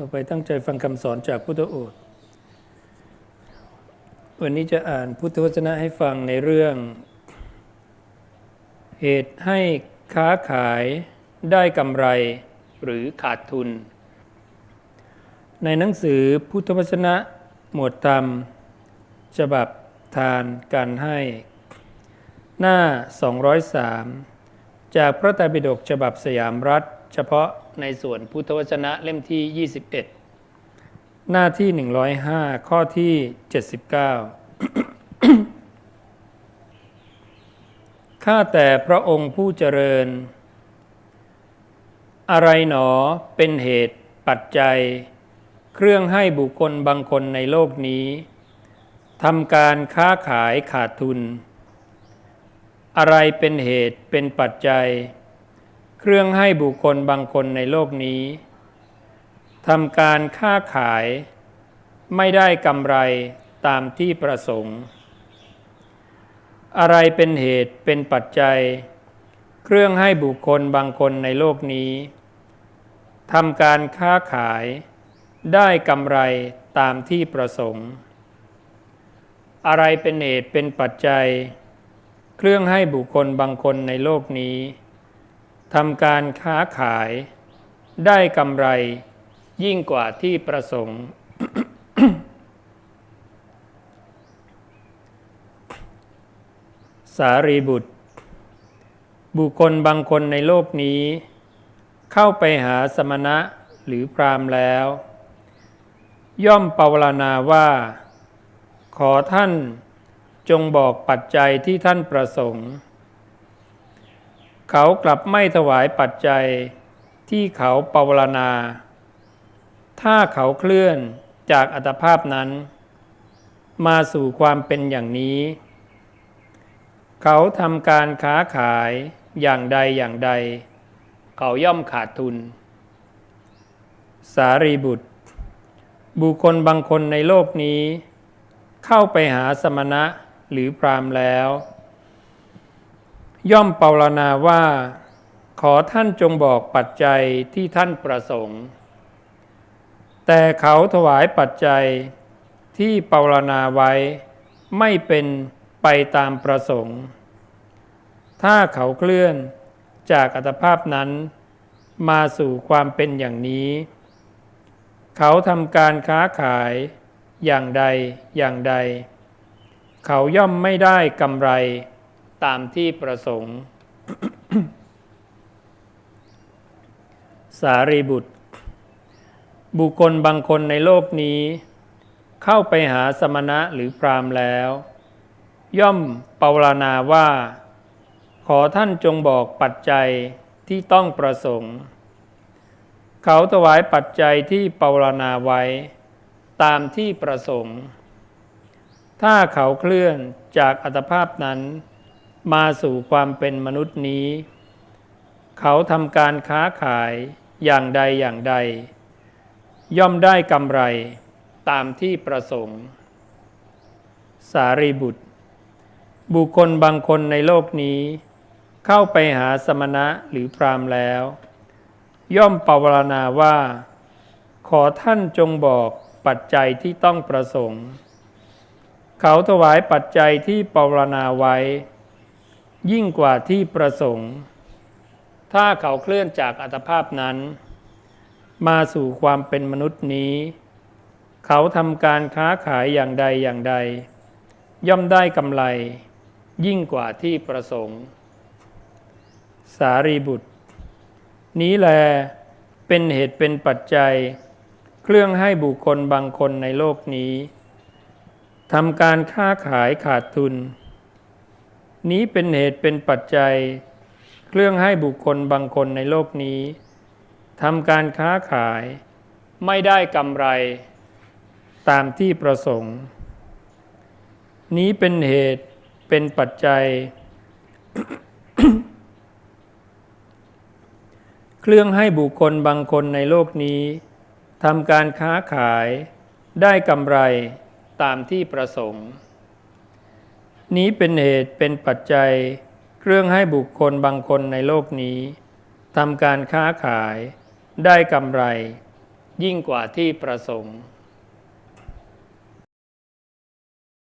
ต่อไปตั้งใจฟังคำสอนจากพุทธโอษฐ์วันนี้จะอ่านพุทธวจนะให้ฟังในเรื่อง เหตุให้ค้าขายได้กำไรหรือขาดทุน ในหนังสือพุทธวจนะหมวดธรรม ฉบับทานการให้ หน้า 203 จากพระไตรปิฎกฉบับสยามรัฐ เฉพาะในส่วนพุทธวจนะเล่มที่ 21 หน้าที่ 105 ข้อที่ 79 ข้าแต่พระองค์ผู้เจริญ อะไรหนอเป็นเหตุปัจจัย เครื่องให้บุคคลบางคนในโลกนี้ทำการค้าขายขาดทุน อะไรเป็นเหตุเป็นปัจจัยเเครื่องให้บุคคลบางคนในโลกนี้ทำการค้าขายไม่ได้กำไรตามที่ประสงค์ อะไรเป็นเหตุเป็นปัจจัย เครื่องให้บุคคลบางคนในโลกนี้ทำการค้าขายได้กำไรตามที่ประสงค์ อะไรเป็นเหตุเป็นปัจจัย เครื่องให้บุคคลบางคนในโลกนี้ ทำการค้าขาย ได้กำไรยิ่งกว่าที่ประสงค์ สารีบุตร บุคคลบางคนในโลกนี้ เข้าไปหาสมณะหรือพรามแล้ว ย่อมปรารณาว่า ขอท่านจงบอกปัจจัยที่ท่านประสงค์ เขากลับไม่ถวายปัจจัยที่เขาปรารณา ถ้าเขาเคลื่อนจากอัตภาพนั้น มาสู่ความเป็นอย่างนี้ เขาทำการค้าขายอย่างใดอย่างใด เขาย่อมขาดทุน สารีบุตร บุคคลบางคนในโลกนี้ เข้าไปหาสมณะหรือพรามแล้ว ย่อมเปรารณาว่า ขอท่านจงบอกปัจจัยที่ท่านประสงค์ แต่เขาถวายปัจจัยที่เปรารณาไว้ ไม่เป็นไปตามประสงค์ ถ้าเขาเคลื่อนจากอัตภาพนั้น มาสู่ความเป็นอย่างนี้ เขาทำการค้าขายอย่างใดอย่างใด เขาย่อมไม่ได้กำไร ตามที่ประสงค์ สารีบุตร บุคคลบางคนในโลกนี้ เข้าไปหาสมณะหรือพรามแล้ว ย่อมปรารณาว่า ขอท่านจงบอกปัจจัยที่ต้องประสงค์ เขาถวายปัจจัยที่ปรารณาไว้ ตามที่ประสงค์ ถ้าเขาเคลื่อนจากอัตภาพนั้น มาสู่ความเป็นมนุษย์นี้ เขาทำการค้าขายอย่างใดอย่างใด ย่อมได้กำไรตามที่ประสงค์ สารีบุตร บุคคลบางคนในโลกนี้ เข้าไปหาสมณะหรือพรามแล้ว ย่อมปรารณาว่า ขอท่านจงบอกปัจจัยที่ต้องประสงค์ เขาถวายปัจจัยที่ปรารณาไว้ ยิ่งกว่าที่ประสงค์ ถ้าเขาเคลื่อนจากอัตภาพนั้น มาสู่ความเป็นมนุษย์นี้ เขาทำการค้าขายอย่างใดอย่างใด ย่อมได้กำไร ยิ่งกว่าที่ประสงค์ สารีบุตร นี้แลเป็นเหตุเป็นปัจจัย เครื่องให้บุคคลบางคนในโลกนี้ทำการค้าขายขาดทุน นี้เป็นเหตุเป็นปัจจัย เครื่องให้บุคคลบางคนในโลกนี้ทำการค้าขายไม่ได้กำไรตามที่ประสงค์ นี้เป็นเหตุเป็นปัจจัย เครื่องให้บุคคลบางคนในโลกนี้ทำการค้าขายได้กำไรตามที่ประสงค์ นี้เป็นเหตุเป็นปัจจัยเครื่องให้บุคคลบางคนในโลกนี้ทำการค้าขายได้กำไร ยิ่งกว่าที่ประสงค์